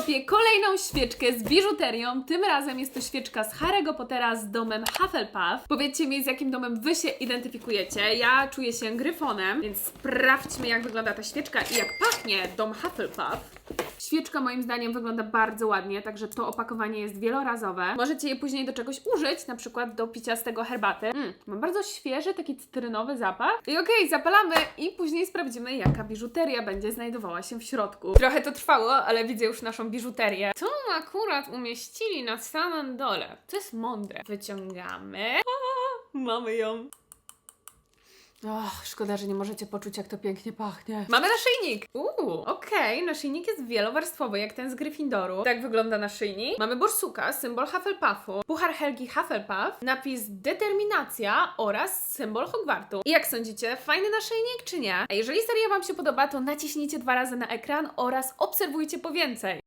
topię kolejną świeczkę z biżuterią. Tym razem jest to świeczka z Harry'ego Pottera z domem Hufflepuff. Powiedzcie mi, z jakim domem wy się identyfikujecie. Ja czuję się gryfonem, więc sprawdźmy, jak wygląda ta świeczka i jak pachnie dom Hufflepuff. Świeczka moim zdaniem wygląda bardzo ładnie, także to opakowanie jest wielorazowe. Możecie je później do czegoś użyć, na przykład do picia z tego herbaty. Mm, ma bardzo świeży, taki cytrynowy zapach. I okej, zapalamy i później sprawdzimy, jaka biżuteria będzie znajdowała się w środku. Trochę to trwało, ale widzę już naszą biżuterię. Tu akurat umieścili na samym dole. To jest mądre. Wyciągamy. O, mamy ją. Och, szkoda, że nie możecie poczuć, jak to pięknie pachnie. Mamy naszyjnik! Uuu, okej, naszyjnik jest wielowarstwowy, jak ten z Gryffindoru. Tak wygląda naszyjnik. Mamy borsuka, symbol Hufflepuffu, puchar Helgi Hufflepuff, napis Determinacja oraz symbol Hogwartu. I jak sądzicie, fajny naszyjnik czy nie? A jeżeli seria Wam się podoba, to naciśnijcie dwa razy na ekran oraz obserwujcie po więcej.